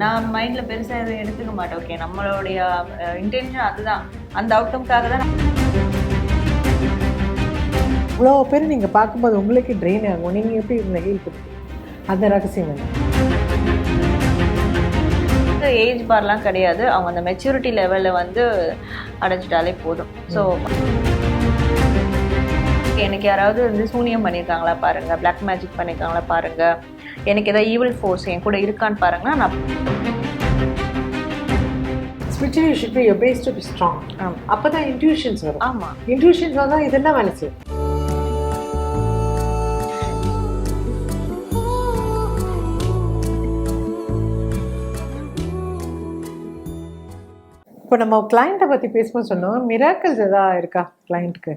நான் மைண்ட்ல பெருசா எதுவும் எடுத்துக்க மாட்டேன். ஓகே நம்மளுடைய இன்டென்ஷன் அதுதான். அந்த அவுட்கம்காக தான் இவ்வளோ பேர் நீங்கள் பார்க்கும்போது உங்களுக்கு ட்ரெயின் ஆகும். நீங்கள் எப்படி இவங்களை ஹீல் பண்ணுறீங்க அந்த ரகசியம் என்ன? ஏஜ் பார்லாம் கிடையாது. அவங்க அந்த மெச்சூரிட்டி லெவல்ல வந்து அடைஞ்சிட்டாலே போதும். ஸோ எனக்கு யாராவது வந்து சூனியம் பண்ணியிருக்காங்களா பாருங்க. பிளாக் மேஜிக் பண்ணியிருக்காங்களா பாருங்க. எனக்கு ஏதாவது ஈவில் ஃபோர்ஸ் என் கூட இருக்கான்னு பாருங்கன்னா நான் spiritual ship you base to be strong. அப்போ தான் இன்ட்யூஷன்ஸ் வரும். ஆமா. இன்ட்யூஷன்ஸ் வந்தால் இதெல்லாம் வேலை செய்யும். இப்போ நம்ம கிளைண்ட்டை பற்றி பேசும்போது சொன்னோம் மிராக்கல்ஸ் எதாவது இருக்கா கிளைண்ட்டுக்கு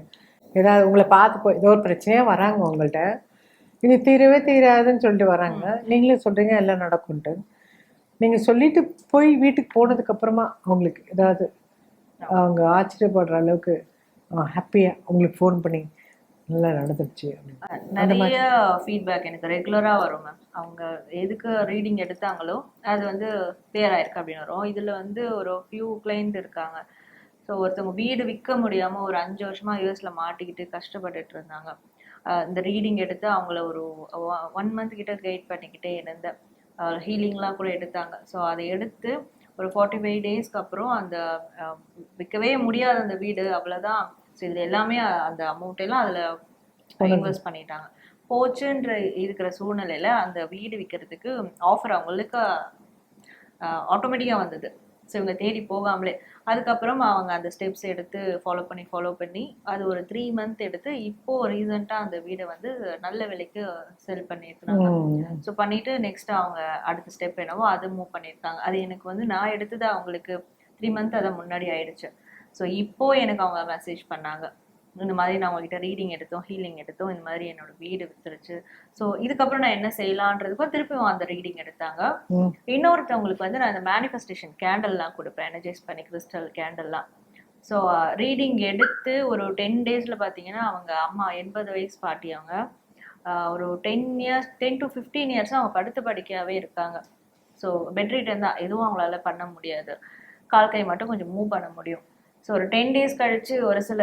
ஏதாவது உங்களை பார்த்து போ ஏதோ ஒரு பிரச்சனையாக வராங்க உங்கள்கிட்ட இது தீரவே தீராதுன்னு சொல்லிட்டு வராங்க. நீங்களும் சொல்கிறீங்க எல்லாம் நடக்கும்ட்டு நீங்கள் சொல்லிட்டு போய் வீட்டுக்கு போனதுக்கு அப்புறமா அவங்களுக்கு ஏதாவது அவங்க ஆச்சரியப்படுற அளவுக்கு ஹாப்பியாக உங்களுக்கு ஃபோன் பண்ணி நல்லா அப்படின்னு. நிறைய ஃபீட்பேக் எனக்கு ரெகுலரா வரும் மேம் அவங்க எதுக்கு ரீடிங் எடுத்தாங்களோ அது வந்து கிளியர் ஆயிருக்கு அப்படின்னு வரும். இதுல வந்து ஒரு ஃபியூ கிளைண்ட் இருக்காங்க. ஸோ ஒருத்தவங்க வீடு விற்க முடியாம ஒரு அஞ்சு வருஷமா யூஎஸ்ல மாட்டிக்கிட்டு கஷ்டப்பட்டுட்டு இருந்தாங்க. இந்த ரீடிங் எடுத்து அவங்கள ஒரு ஒன் மந்த் கிட்ட கைட் பண்ணிக்கிட்டே இருந்த ஹீலிங்லாம் கூட எடுத்தாங்க. ஸோ அதை எடுத்து ஒரு ஃபார்ட்டி ஃபைவ் டேஸ்க்கு அப்புறம் அந்த விற்கவே முடியாத அந்த வீடு அவ்வளோதான் ஸோ இதில் எல்லாமே அந்த அமௌண்ட் எல்லாம் அதில் இன்வெஸ்ட் பண்ணிட்டாங்க. போச்சுன்ற இருக்கிற சூழ்நிலையில அந்த வீடு விற்கிறதுக்கு ஆஃபர் அவங்களுக்கு ஆட்டோமேட்டிக்காக வந்தது. ஸோ இவங்க தேடி போகாமலே. அதுக்கப்புறம் அவங்க அந்த ஸ்டெப்ஸ் எடுத்து ஃபாலோ பண்ணி ஃபாலோ பண்ணி அது ஒரு த்ரீ மந்த் எடுத்து இப்போ ரீசெண்டாக அந்த வீடை வந்து நல்ல விலைக்கு செல் பண்ணியிருக்காங்க. ஸோ பண்ணிட்டு நெக்ஸ்ட் அவங்க அடுத்த ஸ்டெப் என்னவோ அது மூவ் பண்ணியிருக்காங்க. அது எனக்கு வந்து நான் எடுத்தது அவங்களுக்கு த்ரீ மந்த் அதை முன்னாடி ஆயிடுச்சு. ஸோ இப்போ எனக்கு அவங்க மெசேஜ் பண்ணாங்க. இந்த மாதிரி நான் உங்ககிட்ட ரீடிங் எடுத்தோம் ஹீலிங் எடுத்தோம் இந்த மாதிரி என்னோட வீடு வித்துருச்சு ஸோ இதுக்கப்புறம் நான் என்ன செய்யலான்றதுக்கும் திருப்பியும் அந்த ரீடிங் எடுத்தாங்க. இன்னொருத்தவங்களுக்கு வந்து நான் இந்த மேனிஃபெஸ்டேஷன் கேண்டல்லாம் கொடுப்பேன் எனர்ஜைஸ் பண்ணி கிறிஸ்டல் கேண்டல்லாம் ஸோ ரீடிங் எடுத்து ஒரு டென் டேஸில் பார்த்தீங்கன்னா அவங்க அம்மா எண்பது வயசு பாட்டி அவங்க ஒரு ten years ten to fifteen இயர்ஸாக அவங்க படுத்த படுக்கையாகவே இருக்காங்க. ஸோ பெட்ரீட்டன் தான். எதுவும் அவங்களால பண்ண முடியாது. கால் கை மட்டும் கொஞ்சம் மூவ் பண்ண முடியும். ஸோ ஒரு டென் டேஸ் கழிச்சு ஒரு சில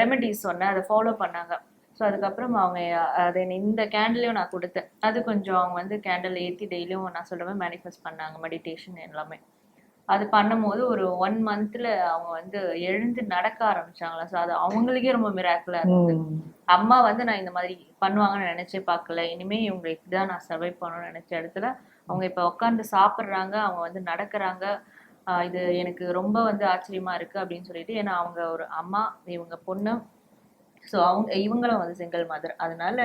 ரெமெடிஸ் சொன்னேன் அதை ஃபாலோ பண்ணாங்க. ஸோ அதுக்கப்புறம் அவங்க அதை இந்த கேண்டிலையும் நான் கொடுத்தேன். அது கொஞ்சம் அவங்க வந்து கேண்டில் ஏற்றி டெய்லியும் நான் சொல்கிற மாதிரி மேனிஃபெஸ்ட் பண்ணாங்க மெடிடேஷன் எல்லாமே. அது பண்ணும்போது ஒரு ஒன் மந்த்தில் அவங்க வந்து எழுந்து நடக்க ஆரம்பிச்சாங்களா? ஸோ அது அவங்களுக்கே ரொம்ப மிராக்கிளாக இருந்தது. அம்மா வந்து நான் இந்த மாதிரி பண்ணுவாங்கன்னு நினைச்சே பார்க்கல. இனிமே இவங்க இப்படிதான் நான் சர்வை பண்ணணும்னு நினைச்ச இடத்துல அவங்க இப்ப உட்காந்து சாப்பிடுறாங்க அவங்க வந்து நடக்கிறாங்க. இது எனக்கு ரொம்ப வந்து ஆச்சரியமா இருக்கு அப்படின்னு சொல்லிட்டு ஏன்னா அவங்க ஒரு அம்மா இவங்க பொண்ணு. ஸோ அவங்க இவங்களும் வந்து சிங்கிள் மதர் அதனால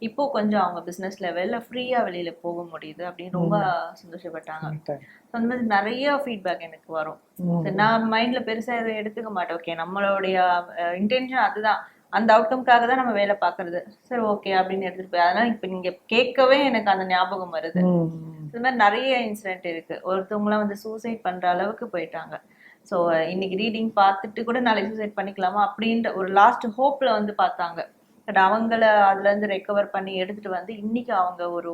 இப்போ கொஞ்சம் அவங்க பிஸ்னஸ் லெவல்ல ஃப்ரீயா வெளியில போக முடியுது அப்படின்னு ரொம்ப சந்தோஷப்பட்டாங்க. அந்த மாதிரி நிறைய ஃபீட்பேக் எனக்கு வரும். நான் மைண்ட்ல பெருசா எதுவும் எடுத்துக்க மாட்டேன். ஓகே நம்மளுடைய இன்டென்ஷன் அதுதான். அந்த அவுட்கம்காக தான் நம்ம வேலை பார்க்கறது. சரி ஓகே அப்படின்னு எடுத்துட்டு போய் அதனால இப்ப நீங்க கேட்கவே எனக்கு அந்த ஞாபகம் வருது. இது மாதிரி நிறைய இன்சிடென்ட் இருக்கு. ஒருத்தவங்களாம் வந்து சூசைட் பண்ற அளவுக்கு போயிட்டாங்க. ஸோ இன்னைக்கு ரீடிங் பார்த்துட்டு கூட நாளைக்கு சூசைட் பண்ணிக்கலாமா? அப்படின்ற ஒரு லாஸ்ட் ஹோப்ல வந்து பார்த்தாங்க. பட் அவங்கள அதுல இருந்து ரெக்கவர் பண்ணி எடுத்துட்டு வந்து இன்னைக்கு அவங்க ஒரு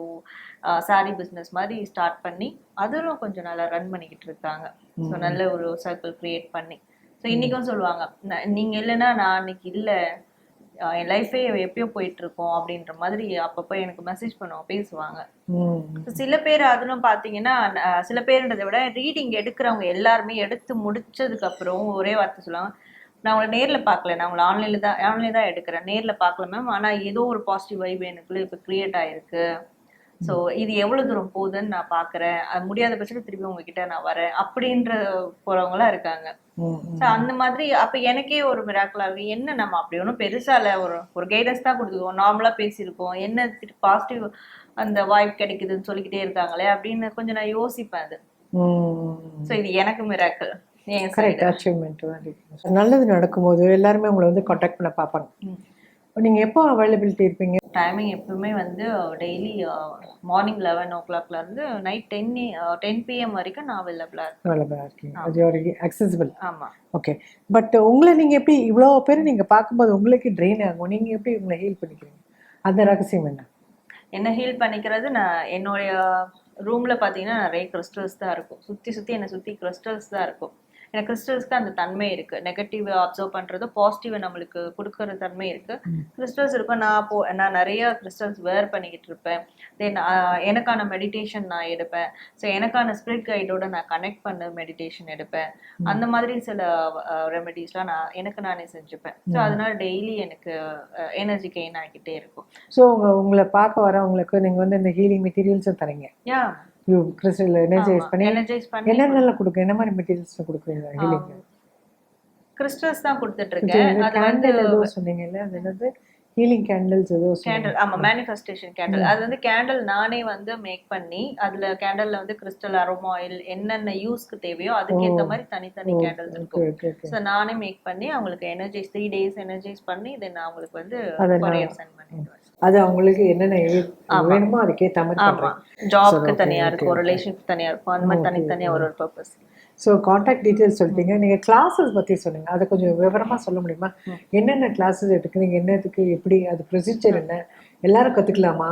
சாரி பிஸ்னஸ் மாதிரி ஸ்டார்ட் பண்ணி அதுவும் கொஞ்சம் நல்லா ரன் பண்ணிக்கிட்டு இருக்காங்க. ஸோ நல்ல ஒரு சர்க்கிள் கிரியேட் பண்ணி. ஸோ இன்னைக்கும் சொல்லுவாங்க "ந- நீங்க இல்லைன்னா நான் அன்னைக்கு இல்லை. என் லைஃபே எப்பயோ போயிட்டு இருக்கோம் அப்படின்ற மாதிரி அப்பப்போ எனக்கு மெசேஜ் பண்ணுவாங்க பேசுவாங்க. சில பேர் அதுலும் பாத்தீங்கன்னா அஹ், சில பேர்ன்றதை விட ரீடிங் எடுக்கிறவங்க எல்லாருமே எடுத்து முடிச்சதுக்கு அப்புறம் ஒரே வார்த்தை சொல்லுவாங்க நான் உங்களை நேர்ல பார்க்கல நான் உங்களை ஆன்லைன்ல தான் ஆன்லைன்ல தான் எடுக்கிறேன் நேர்ல பார்க்கல மேம் ஆனா ஏதோ ஒரு பாசிட்டிவ் வைப் எனக்குள்ள இப்ப கிரியேட் ஆயிருக்கு. ஸோ இது எவ்வளவு தூரம் போகுதுன்னு நான் பாக்குறேன். அது முடியாத பட்சத்தில் திருப்பி உங்ககிட்ட நான் வரேன். அப்படின்ற போறவங்களாம் இருக்காங்க. ஸோ அந்த மாதிரி அப்ப எனக்கே ஒரு மிராக்கலா இருக்கு என்ன நம்ம அப்படி ஒன்றும் பெருசா இல்ல. ஒரு ஒரு கைடன்ஸ் தான் கொடுத்துருக்கோம் நார்மலா பேசியிருக்கோம். என்ன பாசிட்டிவ் அந்த வாய்ப்பு கிடைக்குதுன்னு சொல்லிக்கிட்டே இருக்காங்களே அப்படின்னு கொஞ்சம் நான் யோசிப்பேன் அது. ஸோ இது எனக்கு மிராக்கல் கரெக்ட். அச்சீவ்மெண்ட் நல்லது நடக்கும்போது எல்லாருமே உங்களை வந்து காண்டாக்ட் பண்ண பார்ப்பாங்க. நீங்கள் எப்போ அவைலபிலிட்டி இருப்பீங்க? டைமிங் எப்பவுமே வந்து டெய்லி மார்னிங் லெவன் ஓ கிளாக்ல இருந்து நைட் டென் டென் பிஎம் வரைக்கும் நான் அவைலபிளா இருக்கேன் அவைலபிளாக இருக்கீங்க. அது ஒரு அக்சசிபிள் ஆமா. ஓகே பட் உங்களை நீங்கள் எப்படி இவ்வளோ பேர் நீங்கள் பார்க்கும்போது உங்களுக்கு ட்ரெயின் ஆகும்? நீங்கள் எப்படி உங்களை ஹீல் பண்ணிக்கிறீங்க? அந்த ரகசியம் என்ன? என்ன ஹீல் பண்ணிக்கிறது? நான் என்னுடைய ரூம்ல பாத்தீங்கன்னா நிறைய கிறிஸ்டல்ஸ் தான் இருக்கும். சுத்தி சுத்தி என்னை சுத்தி கிறிஸ்டல்ஸ் தான் இருக்கும். எனக்கு கிறிஸ்டல்ஸ்க்கு அந்த தன்மை இருக்கு. நெகட்டிவ் அப்சர்வ் பண்றது பாசிட்டிவ் நம்மளுக்கு கொடுக்கற தன்மை இருக்கு. கிறிஸ்டல்ஸ் இருக்கும் நான் போ நான் நிறைய கிறிஸ்டல்ஸ் வேர் பண்ணிக்கிட்டு இருப்பேன். தென் எனக்கான மெடிடேஷன் நான் எடுப்பேன். ஸோ எனக்கான ஸ்பிரிட் கைடோட நான் கனெக்ட் பண்ண மெடிடேஷன் எடுப்பேன். அந்த மாதிரி சில ரெமெடிஸ்லாம் நான் எனக்கு நானே செஞ்சுப்பேன். ஸோ அதனால டெய்லி எனக்கு எனர்ஜி கெயின் ஆகிக்கிட்டே இருக்கும். ஸோ உங்க உங்களை பார்க்க வரவங்களுக்கு நீங்க வந்து இந்த ஹீலிங் மெட்டீரியல்ஸும் தரீங்க. யா யூ கிறிஸ்டல் எனர்ஜைஸ் பண்ணி எனர்ஜைஸ் பண்ணி என்னென்னலாம் கொடுக்குறீங்க என்ன மாதிரி மெட்டீரியல்ஸ் கொடுக்குறீங்க? ஹீலிங் கிறிஸ்டல்ஸ் தான் கொடுத்துட்டு இருக்கேன் அது வந்து ஏதோ சொன்னீங்கல்ல அது என்னது? ஹீலிங் கேண்டில்ஸ் ஏதோ கேண்டில் ஆமா மேனிஃபெஸ்டேஷன் கேண்டில் அது வந்து கேண்டில் நானே வந்து மேக் பண்ணி அதுல கேண்டல்ல வந்து கிறிஸ்டல் அரோமா ஆயில் என்னென்ன யூஸ்க்கு தேவையோ அதுக்கேத்த மாதிரி தனித்தனி கேண்டில்ஸ் இருக்கும். ஸோ நானே மேக் பண்ணி அவங்களுக்கு எனர்ஜைஸ் த்ரீ டேஸ் எனர்ஜைஸ் பண்ணி தென் அவங்களுக்கு வந்து கொரியர் சென்ட் பண்ணிடுவேன் அது அவங்களுக்கு என்னென்ன வேணுமோ அதுக்கேற்ற மாதிரி ஆமா. பண்றீங்க. ஜாப்க்கு தனியா இருக்கும் ரிலேஷன்ஷிப் தனியா இருக்கும் அந்த மாதிரி தனித்தனியா ஒரு ஒரு பர்பஸ் ஸோ காண்டாக்ட் டீட்டெயில்ஸ் சொல்லிட்டீங்க. நீங்க கிளாஸஸ் பத்தி சொன்னீங்க. அதை கொஞ்சம் விவரமா சொல்ல முடியுமா? என்னென்ன கிளாஸஸ் எடுக்கிறீங்க என்னதுக்கு எப்படி அது ப்ரொசீஜர் என்ன? எல்லாரும் கத்துக்கலாமா?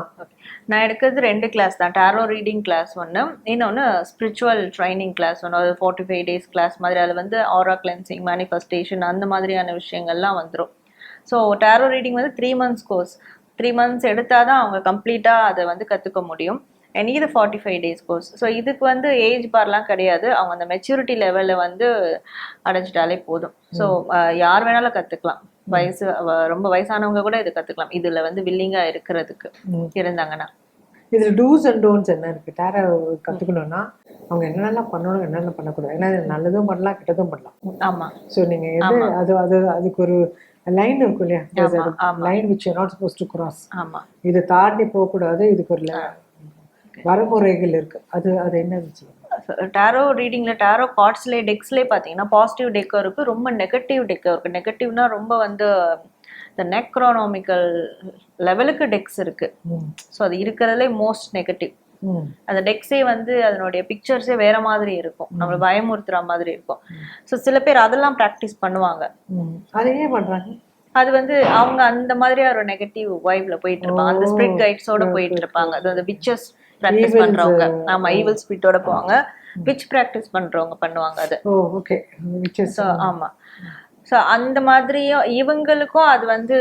நான் எடுக்கிறது ரெண்டு கிளாஸ் தான். டாரோ ரீடிங் கிளாஸ் ஒன்று இன்னொன்று ஸ்பிரிச்சுவல் ட்ரைனிங் கிளாஸ் ஒன்று அது ஃபார்ட்டி ஃபைவ் டேஸ் கிளாஸ் மாதிரி. அதில் வந்து ஆரா கிளென்சிங் மேனிஃபெஸ்டேஷன் அந்த மாதிரியான விஷயங்கள்லாம் வந்துடும் ஸோ டாரோ ரீடிங் வந்து three months course three months எடுத்தால் தான் அவங்க கம்ப்ளீட்டாக அதை வந்து கற்றுக்க முடியும். அண்ட் இது forty five days course so இதுக்கு வந்து ஏஜ் பார்லாம் கிடையாது. அவங்க அந்த மெச்சூரிட்டி லெவலில் வந்து அடைஞ்சிட்டாலே போதும். ஸோ யார் வேணாலும் கற்றுக்கலாம் வயசு ரொம்ப வயசானவங்க கூட இது கற்றுக்கலாம் இதில் வந்து வில்லிங்காக இருக்கிறதுக்கு. இருந்தாங்கன்னா. இதுல டூஸ் அண்ட் டோன்ஸ் என்ன இருக்கு? டேரா கத்துக்கணும்னா அவங்க என்னென்னலாம் பண்ணணும் என்னென்ன பண்ணக்கூடாது? ஏன்னா நல்லதும் பண்ணலாம் கெட்டதும் பண்ணலாம். ஆமா. ஸோ நீங்க எது அது அது அதுக்கு ஒரு லைன் இருக்கும் இல்லையா. Line which not suppose to cross இது தாண்டி போகக்கூடாது இதுக்கு ஒரு வரமுறைகள் இருக்கு. அது அது என்னன்னு சொல்லுங்க டாரோ ரீடிங்ல டாரோ கார்ட்ஸ்ல டெக்ஸ்லேயே பார்த்தீங்கன்னா பாசிட்டிவ் டெக்கும் இருக்கு ரொம்ப நெகட்டிவ் டெக்கும் இருக்கு. நெகட்டிவ்னா ரொம்ப வந்து இந்த நெக்ரோனாமிக்கல் லெவலுக்கு டெக்ஸ் இருக்கு. ஸோ அது இருக்கிறதுலே மோஸ்ட் நெகட்டிவ் அந்த டெக்ஸே வந்து அதனுடைய பிக்சர்ஸே வேற மாதிரி இருக்கும். நம்மள பயமுறுத்துற மாதிரி இருக்கும். ஸோ சில பேர் அதெல்லாம் ப்ராக்டிஸ் பண்ணுவாங்க. ம். அதை ஏன் பண்றாங்க? அது வந்து அவங்க அந்த மாதிரியா ஒரு நெகட்டிவ் வைப்ல போயிட்டு இருப்பாங்க. அந்த ஸ்பிரிட் கைட்ஸோட போயிட்டு இருப்பாங்க. அது அந்த விச்சஸ் ப்ராக்டிஸ் பண்றவங்க. ஆமா ஈவில் ஸ்பிரிட்டோட போவாங்க. விச் ப்ராக்டிஸ் பண்றவங்க பண்ணுவாங்க அது. ஓகே ஆமா. ஸோ அந்த மாதிரியும் இவங்களுக்கும் அது வந்து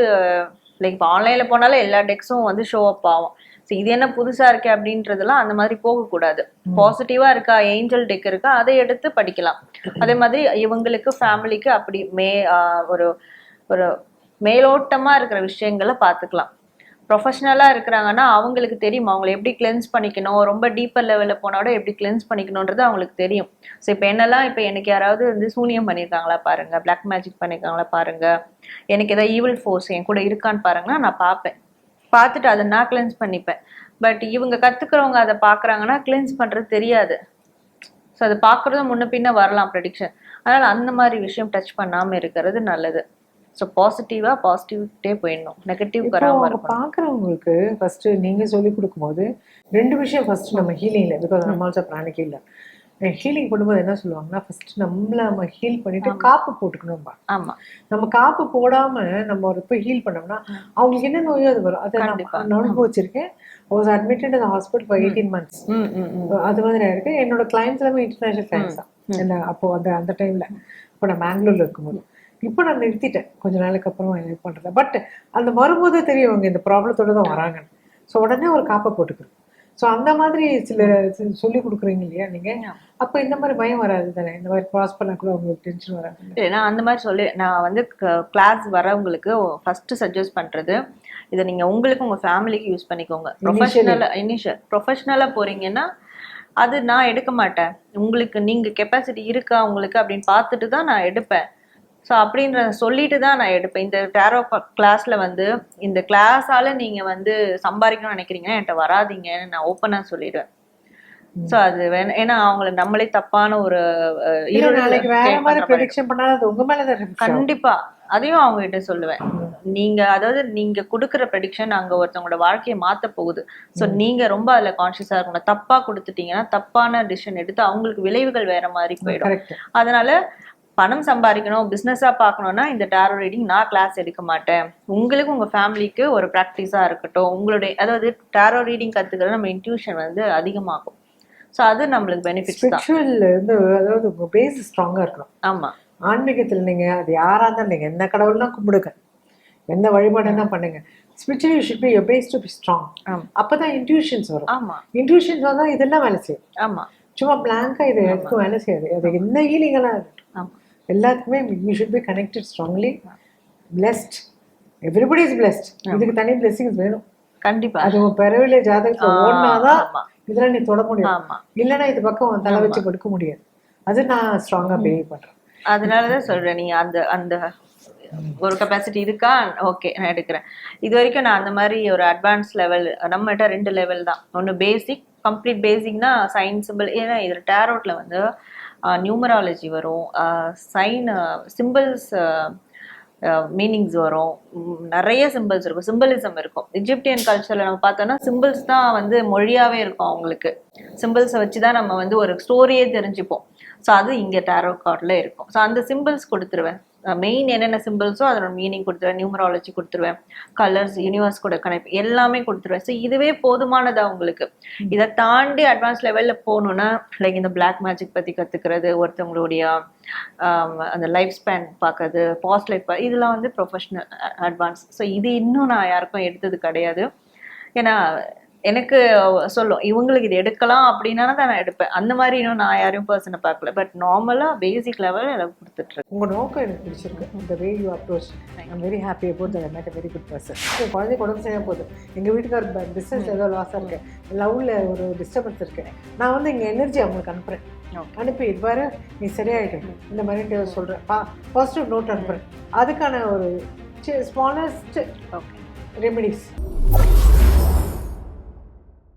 லைக் இப்போ ஆன்லைனில் போனாலே எல்லா டெக்ஸும் வந்து ஷோ அப் ஆகும். ஸோ இது என்ன புதுசா இருக்கே அப்படின்றதெல்லாம் அந்த மாதிரி போகக்கூடாது. பாசிட்டிவா இருக்கா ஏஞ்சல் டெக் இருக்கா அதை எடுத்து படிக்கலாம். அதே மாதிரி இவங்களுக்கு ஃபேமிலிக்கு அப்படி மே ஒரு ஒரு மேலோட்டமா இருக்கிற விஷயங்களை பார்த்துக்கலாம். ப்ரொஃபஷ்னலாக இருக்கிறாங்கன்னா அவங்களுக்கு தெரியும் அவங்கள எப்படி கிளென்ஸ் பண்ணிக்கணும் ரொம்ப டீப்பர் லெவலில் போனோட எப்படி கிளென்ஸ் பண்ணிக்கணுன்றது அவங்களுக்கு தெரியும். ஸோ இப்போ என்னெல்லாம் இப்போ எனக்கு யாராவது வந்து சூனியம் பண்ணியிருக்காங்களா பாருங்க பிளாக் மேஜிக் பண்ணியிருக்காங்களா பாருங்க எனக்கு ஏதாவது ஈவில் ஃபோர்ஸ் என் கூட இருக்கான்னு பாருங்கன்னா நான் பார்ப்பேன். பார்த்துட்டு அதை நான் கிளென்ஸ் பண்ணிப்பேன். பட் இவங்க கற்றுக்கிறவங்க அதை பார்க்குறாங்கன்னா கிளென்ஸ் பண்ணுறது தெரியாது. ஸோ அதை பார்க்குறதும் முன்ன பின்ன வரலாம் ப்ரெடிக்ஷன் அதனால் அந்த மாதிரி விஷயம் டச் பண்ணாமல் இருக்கிறது நல்லது. ஸோ பாசிட்டிவாக பாசிட்டிவிட்டே போயிடணும். நெகட்டிவ் வராமல் அவங்க இருக்கணும். பார்க்குறவங்களுக்கு ஃபர்ஸ்ட் நீங்க சொல்லி கொடுக்கும்போது ரெண்டு விஷயம் ஃபர்ஸ்ட் நம்ம ஹீலிங்ல பிகாஸ் நம்ம ஆல்சோ பிராணிக் ஹீலர் ஹீலிங் பண்ணும்போது என்ன சொல்லுவாங்கன்னா ஃபர்ஸ்ட் நம்மள நம்ம ஹீல் பண்ணிட்டு காப்பு போட்டுக்கணும்பா. ஆமாம் நம்ம காப்பு போடாம நம்ம ஒரு போய் ஹீல் பண்ணோம்னா அவங்களுக்கு என்ன நோயோ அது வரும். அதை. நான் அனுபவிச்சிருக்கேன். வாஸ் அட்மிட்டட் இந்த ஹாஸ்பிட்டல் ஃபார் எயிட்டீன் மந்த்ஸ் அது மாதிரி இருக்கு. என்னோட கிளைண்ட்ஸ் எல்லாமே இன்டர்நேஷனல் கிளைண்ட்ஸ் தான். என்ன அப்போ அந்த அந்த டைம்ல இப்போ நான் பெங்களூர்ல இருக்கும்போது. இப்போ நான் நிறுத்திட்டேன். கொஞ்ச நாளுக்கு அப்புறம் இது பண்றத பட் அந்த வரும்போது தெரியும் அவங்க இந்த ப்ராப்ளத்தோட தான் வராங்க ஸோ உடனே ஒரு காப்பை போட்டுக்கிறோம் ஸோ அந்த மாதிரி சில சொல்லி கொடுக்குறீங்க இல்லையா நீங்க? அப்போ இந்த மாதிரி பயம் வராது தானே? இந்த மாதிரி கிராஸ் பண்ண கூட உங்களுக்கு டென்ஷன் வராது இல்லை, நான் அந்த மாதிரி சொல்லி நான் வந்து கிளாஸ் வரவங்களுக்கு ஃபர்ஸ்ட் சஜஸ்ட் பண்றது இதை நீங்க உங்களுக்கு உங்க ஃபேமிலிக்கு யூஸ் பண்ணிக்கோங்க. ப்ரொஃபஷனல் இனிஷியல் ப்ரொஃபஷனலா போறீங்கன்னா அது நான் எடுக்க மாட்டேன். உங்களுக்கு நீங்க கெப்பாசிட்டி இருக்கா உங்களுக்கு அப்படின்னு பார்த்துட்டு தான் நான் எடுப்பேன். ஸோ அப்படின்ற சொல்லிட்டு தான் நான் எடுப்பேன். இந்த டேரோ கிளாஸ்ல வந்து இந்த கிளாஸால நீங்க வந்து சம்பாதிக்கணும்னு நினைக்கிறீங்கன்னா என்கிட்ட வராதீங்கன்னு நான் ஓப்பனா சொல்லிடுவேன். ஸோ அது வேணும் ஏன்னா அவங்கள நம்மளே தப்பான ஒரு. கண்டிப்பா. அதையும் அவங்க கிட்ட சொல்லுவேன் நீங்க அதாவது நீங்க கொடுக்குற ப்ரெடிக்ஷன் அங்க ஒருத்தவங்களோட வாழ்க்கையை மாத்த போகுது. சோ நீங்க ரொம்ப அதுல கான்சியஸா இருக்கணும். தப்பா கொடுத்துட்டீங்கன்னா தப்பான டிசிஷன் எடுத்து அவங்களுக்கு விளைவுகள் வேற மாதிரி போயிடும். அதனால பணம் சம்பாதிக்கணும் பிசினஸா பார்க்கணும்னா இந்த டேரோ ரீடிங் நான் கிளாஸ் எடுக்க மாட்டேன். உங்களுக்கு உங்க ஃபேமிலிக்கு ஒரு ப்ராக்டிஸா இருக்கட்டும். உங்களுடைய அதாவது டேரோ ரீடிங் கத்துக்கிறது நம்ம இன்ட்யூஷன் வந்து அதிகமாகும். ஸோ அது நம்மளுக்கு தான். ஸ்பிரிச்சுவல் வந்து அதாவது உங்க பேஸ் ஸ்ட்ராங்கா இருக்கணும். ஆமா. ஆன்மீகத்தில் நீங்க அது யாரா இருந்தாலும் நீங்க என்ன கடவுள்னா கும்பிடுங்க. எந்த வழிபாடுனா பண்ணுங்க. Spiritual should be your base to be strong ஆமா. அப்பதான் இன்ட்யூஷன்ஸ் வரும். ஆமா. இன்ட்யூஷன்ஸ் வந்தா இதெல்லாம் வேலை செய்யும். ஆமா. சும்மா பிளாங்கா இது எதுக்கும் வேலை செய்யாது. அது என்ன ஹீலிங்கெல்லாம் எல்லாத்துக்குமே you should be connected strongly blessed everybody is blessed இதுக்கு தனி பிளெஸிங்ஸ் வேணும். கண்டிப்பா. அது உன் பிறவிலே ஜாதகத்துல ஓடினாதான் இதெல்லாம் நீ தொட முடியும். இல்லைன்னா இது பக்கம் தலை வச்சு படுக்க முடியாது. அது நான் ஸ்ட்ராங்கா பிஹேவ் பண்றேன். அதனாலதான் சொல்றேன் நீங்க அந்த அந்த ஒரு கெப்பாசிட்டி இருக்கா? ஓகே நான் எடுக்கிறேன். இது வரைக்கும் நான் அந்த மாதிரி ஒரு அட்வான்ஸ் லெவல் நம்மகிட்ட ரெண்டு லெவல் தான். ஒன்று பேசிக் கம்ப்ளீட் பேசிக்னா சயின்ஸ் சிம்பிள் ஏன்னா இதில் டேரோட்ல வந்து நியூமராலஜி வரும். சைன் சிம்பிள்ஸ் மீனிங்ஸ் வரும். நிறைய சிம்பிள்ஸ் இருக்கும். சிம்பிளிசம் இருக்கும். எஜிப்டியன் கல்ச்சரில் நம்ம பார்த்தோம்னா சிம்பிள்ஸ் தான் வந்து மொழியாகவே இருக்கும் அவங்களுக்கு. சிம்பிள்ஸை வச்சு தான் நம்ம வந்து ஒரு ஸ்டோரியே தெரிஞ்சுப்போம். ஸோ அது இங்கே டேரோ கார்டில் இருக்கும். ஸோ அந்த சிம்பிள்ஸ் கொடுத்துருவேன். மெயின் என்னென்ன சிம்பிள்ஸோ அதோட மீனிங் கொடுத்துருவேன் நியூமராலஜி கொடுத்துருவேன் கலர்ஸ் யூனிவர்ஸ் கூட கனெக்ட் எல்லாமே கொடுத்துருவேன். ஸோ இதுவே போதுமானதா உங்களுக்கு? இதை தாண்டி அட்வான்ஸ் லெவலில் போகணுன்னா லைக் இந்த பிளாக் மேஜிக் பற்றி கற்றுக்கிறது ஒருத்தவங்களுடைய அந்த லைஃப் ஸ்பேன் பார்க்கறது பாஸ்ட் லைஃப் இதெல்லாம் வந்து ப்ரொஃபஷனல் அட்வான்ஸ் ஸோ இது இன்னும் நான் யாருக்கும் எடுத்தது கிடையாது. ஏன்னா எனக்கு சொல்லும் இவங்களுக்கு இது எடுக்கலாம் அப்படின்னா தான் நான் எடுப்பேன். அந்த மாதிரி இன்னும் நான் யாரையும் பர்சனை பார்க்கல. பட் நார்மலாக பேசிக் லெவல் எனக்கு கொடுத்துட்ருக்கேன் உங்க நோக்கம் எனக்கு பிடிச்சிருக்கு. இந்த way you approach I'm very happy about I made very good person குழந்தை உடம்பு செய்ய போகுது. எங்க வீட்டுக்கார் பிஸ்னஸ் ஏதோ லாஸாக இருக்கு. லவ்ல ஒரு டிஸ்டர்பன்ஸ் இருக்கு. நான் வந்து இங்க எனர்ஜி அவங்களுக்கு அனுப்புறேன். Okay. அனுப்பி இது பாரு நீ சரியாயிடும் இந்த மாதிரி சொல்றேன். பாசிட்டிவ் நோட் அனுப்புறேன். அதுக்கான ஒரு ஸ்மாலஸ்ட் ஓகே ரெமிடிஸ்